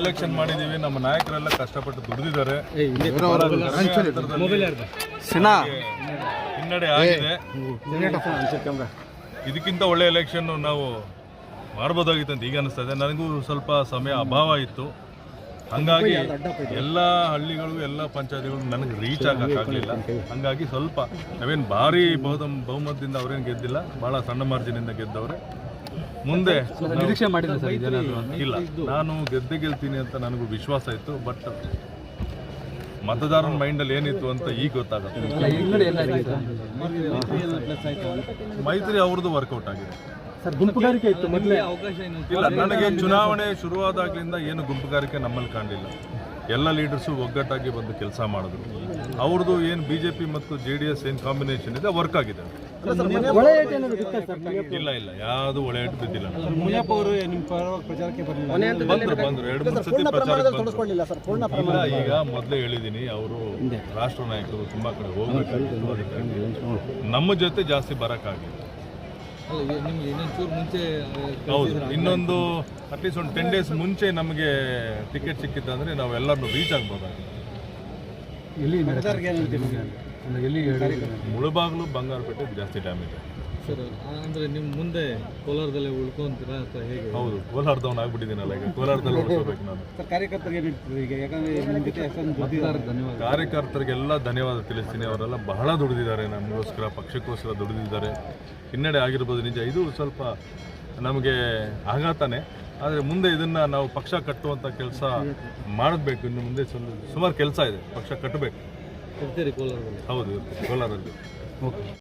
Election ಮಾಡಿದೀವಿ ನಮ್ಮ ನಾಯಕರೆಲ್ಲ ಕಷ್ಟಪಟ್ಟು ದುಡಿದಿದ್ದಾರೆ. ಹಿನ್ನಡೆ ಆಗಿದೆ. ಇದಕ್ಕಿಂತ ಒಳ್ಳೆ ಎಲೆಕ್ಷನ್ ನಾವು ಮಾಡ್ಬೋದಾಗಿತ್ತು ಅಂತ ಈಗ ಅನಿಸ್ತಾ ಇದೆ. ನನಗೂ ಸ್ವಲ್ಪ ಸಮಯ ಅಭಾವ ಇತ್ತು. ಹಂಗಾಗಿ ಎಲ್ಲ ಹಳ್ಳಿಗಳು ಎಲ್ಲ ಪಂಚಾಯತಿಗಳು ನನಗೆ ರೀಚ್ ಆಗಕ್ಕಾಗಲಿಲ್ಲ ಹಂಗಾಗಿ ಸ್ವಲ್ಪ ನಾವೇನು ಭಾರಿ ಬಹುದ ಬಹುಮತದಿಂದ ಅವ್ರೇನು ಗೆದ್ದಿಲ್ಲ. ಭಾಳ ಸಣ್ಣ ಮಾರ್ಜಿನಿಂದ ಗೆದ್ದವ್ರೆ. ಮುಂದೆ ನಿರೀಕ್ಷೆ ಮಾಡಿಲ್ಲ ಸರ್ ಇಲ್ಲ. ನಾನು ಗೆದ್ದೆ ಗೆಲ್ತೀನಿ ಅಂತ ನನಗೂ ವಿಶ್ವಾಸ ಇತ್ತು ಬಟ್ ಮತದಾರನ ಮೈಂಡಲ್ಲಿ ಏನಿತ್ತು ಅಂತ ಈಗ ಗೊತ್ತಾಗುತ್ತೆ. ಮೈತ್ರಿ ಅವ್ರದ್ದು ವರ್ಕೌಟ್ ಆಗಿದೆ. ಗುಂಪುಗಾರಿಕೆ ಇತ್ತು ಮೊದಲೇ. ಇಲ್ಲ ನನಗೆ ಚುನಾವಣೆ ಶುರುವಾದಾಗ್ಲಿಂದ ಏನು ಗುಂಪುಗಾರಿಕೆ ನಮ್ಮಲ್ಲಿ ಕಾಣಲಿಲ್ಲ. ಎಲ್ಲ ಲೀಡರ್ಸು ಒಗ್ಗಟ್ಟಾಗಿ ಬಂದು ಕೆಲಸ ಮಾಡಿದ್ರು. ಅವ್ರದ್ದು ಏನು ಬಿ ಜೆ ಪಿ ಮತ್ತು ಜೆ ಡಿ ಎಸ್ ಏನು ಕಾಂಬಿನೇಷನ್ ಇದೆ ವರ್ಕ್ ಆಗಿದೆ. ಇಲ್ಲ ಇಲ್ಲ ಯಾವುದು ಒಳ್ಳೆ ಏಟು ಬಿದ್ದಿಲ್ಲ. ಬಂದ್ರು ಬಂದ್ರು ಎರಡು ಮೂರು ಸತಿ ಪ್ರಚಾರಕ್ಕೆ ಇಲ್ಲ ಈಗ ಮೊದಲೇ ಹೇಳಿದ್ದೀನಿ ಅವರು ರಾಷ್ಟ್ರ ನಾಯಕರು ತುಂಬಾ ಕಡೆ ಹೋಗ್ಬೇಕು ನಮ್ಮ ಜೊತೆ ಜಾಸ್ತಿ ಬರೋಕ್ಕಾಗಿಲ್ಲ. ಹೌದು. ಇನ್ನೊಂದು ಅಟ್ಲೀಸ್ಟ್ ಒಂದು ಟೆನ್ ಡೇಸ್ ಮುಂಚೆ ನಮಗೆ ಟಿಕೆಟ್ ಸಿಕ್ಕಿತ್ತಂದ್ರೆ ನಾವೆಲ್ಲರನ್ನು ರೀಚ್ ಆಗ್ಬೋದಾಗಿತ್ತು. ಎಲ್ಲಿ ಮುಳುಬಾಗ್ಲು ಬಂಗಾರಪೇಟೆ ಜಾಸ್ತಿ ಡ್ಯಾಮೇಜ್ ಸರ್ ಅಂದ್ರೆ ನಿಮ್ಮ ಮುಂದೆ ಕೋಲಾರದಲ್ಲೇ ಉಳ್ಕೊಂತೀರಾ ಅಥವಾ ಹೇಗೆ? ಹೌದು ಕೋಲಾರದವನ್ ಆಗ್ಬಿಟ್ಟಿದ್ದೀನಲ್ಲ ಈಗ. ಕೋಲಾರದಲ್ಲಿ ಉಳ್ಕೋಬೇಕು ನಾನು. ಸರ್ ಕಾರ್ಯಕರ್ತರಿಗೆ ಈಗ? ಯಾಕಂದ್ರೆ ನಿಮ್ಮ ಜೊತೆ ಅಷ್ಟೊಂದು ಧನ್ಯವಾದ ಕಾರ್ಯಕರ್ತರಿಗೆಲ್ಲ ಧನ್ಯವಾದ ತಿಳಿಸ್ತೀನಿ. ಅವರೆಲ್ಲ ಬಹಳ ದುಡಿದಿದ್ದಾರೆ. ನಮಗೋಸ್ಕರ ಪಕ್ಷಕ್ಕೋಸ್ಕರ ದುಡಿದಿದ್ದಾರೆ. ಹಿನ್ನಡೆ ಆಗಿರ್ಬೋದು ನಿಜ ಇದು ಸ್ವಲ್ಪ ನಮಗೆ ಆಘಾತನೇ. ಆದರೆ ಮುಂದೆ ಇದನ್ನು ನಾವು ಪಕ್ಷ ಕಟ್ಟುವಂಥ ಕೆಲಸ ಮಾಡಬೇಕು. ಇನ್ನು ಮುಂದೆ ಸುಮಾರು ಕೆಲಸ ಇದೆ. ಪಕ್ಷ ಕಟ್ಟಬೇಕು ಇರ್ತೀರಿ ಕೋಲಾರದಲ್ಲಿ? ಹೌದು ಕೋಲಾರಲ್ಲಿ.